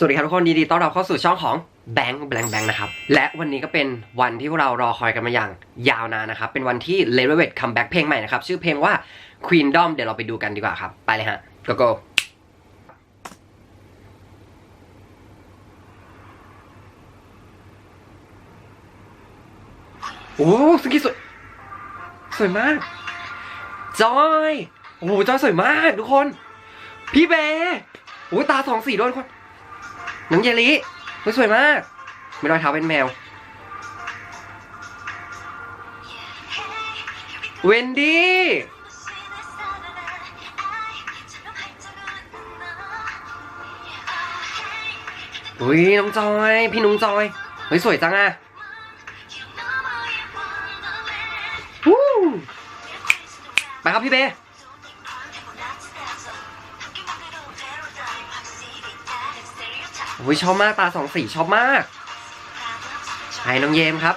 สวัสดีครับทุกคนยินดีต้อนรับเข้าสู่ช่องของแบงค์แบงค์แบงค์นะครับ และวันนี้ก็เป็นวันที่พวกเรารอคอยกันมาอย่างยาวนานนะครับ เป็นวันที่ l e v e l w e t come back เพลงใหม่นะครับ ชื่อเพลงว่า Queendom เดี๋ยวเราไปดูกันดีกว่าครับ ไปเลยฮะ go go โอ้สกี้สวย สวยมาก จอย โอ้จอยสวยมากทุกคน พี่เบย์โอ้ตาสองสีด้วยทุกคน น้องเยลิเฮ้ยสวยมากมีรอยเท้าเป็นแมว เวนดี้อุ้ยน้องจอย พี่นุ้งจอย เฮ้ย สวยจังอะวู้ไปครับพี่เบ อ้ยชอบมากตาสองสีชอบมากใช่น้องเยมครับ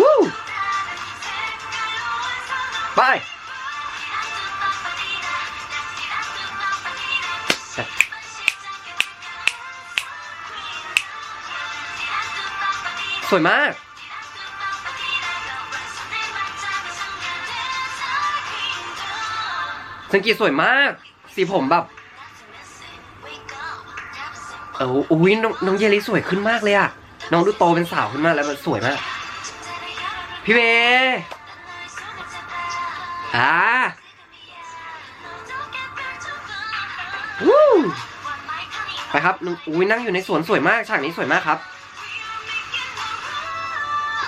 วู้ สวยมาก สังกีสวยมาก สีผมแบบ เอออุ้ยน้องน้องเยลิสวยขึ้นมากเลยอะน้องดูโตเป็นสาวขึ้นมากแล้วมันสวยมาก พี่เบย์อ่าวู้ไปครับน้องอุ้ยนั่งอยู่ในสวนสวยมาก ฉากนี้สวยมากครับ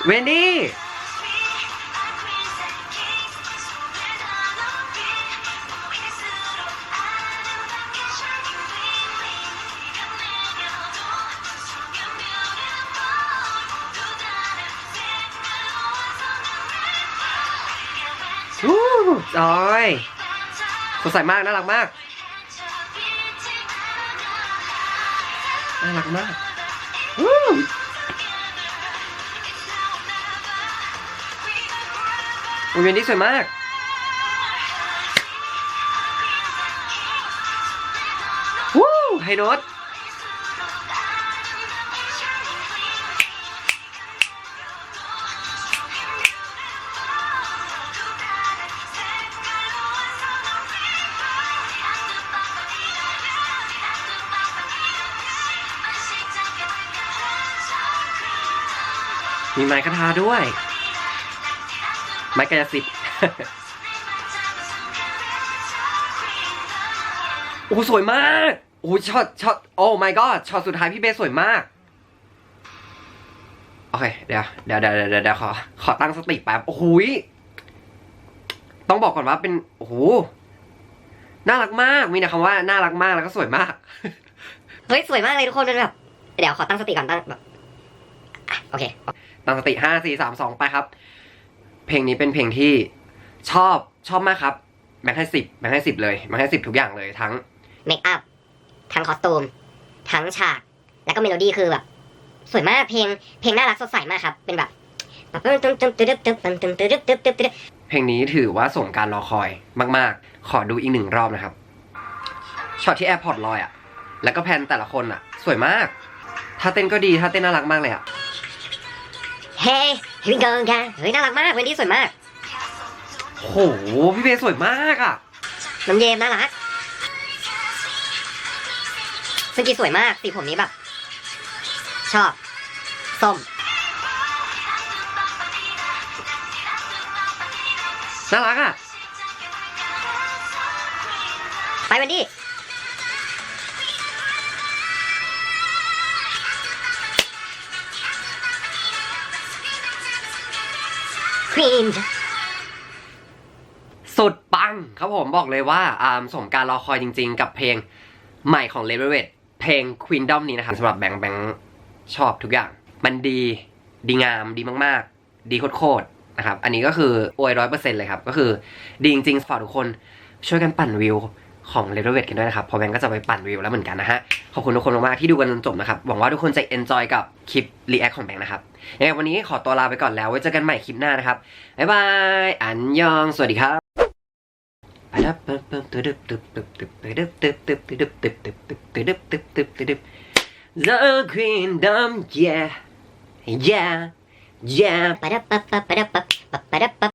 เวนดี้วู้จอยสดใสมาก น่ารักมาก น่ารักมากวู้ เรียนนี้สวยมาก วู้ไฮโนตมีไม้คาทาด้วย ไม้กายสิทธิ์โอ้โหสวยมากโอ้โหช็อตช็อตโอ้ my god ช็อตสุดท้ายพี่เบสสวยมากโอเคเดี๋ยวเดี๋ยวเดี๋ยวเดี๋ยวเดี๋ยวขอขอตั้งสติแป๊บโอ้โหยต้องบอกก่อนว่าเป็นโอ้โหน่ารักมากมีแต่คำว่าน่ารักมากแล้วก็สวยมากเฮ้ยสวยมากเลยทุกคนเป็นแบบเดี๋ยวขอตั้งสติก่อนตั้งแบบอะโอเค ตั้งสติห้าสี่สามสองไปครับ เพลงนี้เป็นเพลงที่ชอบชอบมากครับแบ่งให้สิบแบ่งให้สิบเลยแบ่งให้สิบทุกอย่างเลยทั้งเมคอัพทั้งคอสตูม ทั้งฉาก แล้วก็เมโลดี้คือแบบ สวยมากเพลงเพลงน่ารักสดใสมากครับ เป็นแบบเพลงนี้ถือว่าส่งการรอคอยมาก ๆ ขอดูอีกหนึ่งรอบนะครับช็อตที่แอร์พอร์ตลอยอะแล้วก็แพนแต่ละคนอะสวยมาก ถ้าเต้นก็ดี ถ้าเต้นน่ารักมากเลยอะ เฮ้ยฮิวเกิร์กันเฮ้ยน่ารักมากเวนดี้สวยมากโหพี่เบย์สวยมากอะ่ะ น้ำเยมน่ารักซึ่งกีสวยมากสีผมนี้แบบ ชอบ ส้ม น่ารักอะ่ะ ไปเวนดี้ ควีนสุดปังครับผมบอกเลยว่าอ่าสมการรอคอยจริงๆ กับเพลงใหม่ของ l e v e l w e t เพลง Queendom นี้นะครับสำหรับแบงค์แบงค์ชอบทุกอย่าง มันดีดีงามดีมากๆ ดีโคตรๆนะครับ อันนี้ก็คืออวยร้อยเปอร์เซ็นต์เลยครับ ก็คือดีจริงๆฝากทุกคนช่วยกันปั่นวิว ของ r e d o v a t กันด้วยนะครับพอแบงก์ก็จะไปปั่นวิวแล้วเหมือนกันนะฮะ ขอบคุณทุกคนมากๆที่ดูกันจนจบนะครับ หวังว่าทุกคนจะ enjoy กับคลิป react ของแบงค์นะครับ ยังไงวันนี้ขอตัวลาไปก่อนแล้ว ไว้เจอกันใหม่คลิปหน้านะครับ บ๊ายบาย อันยอง สวัสดีครับ The Queendom yeah yeah yeah ปะดับปะปะปะดับปะปะปะดับปะ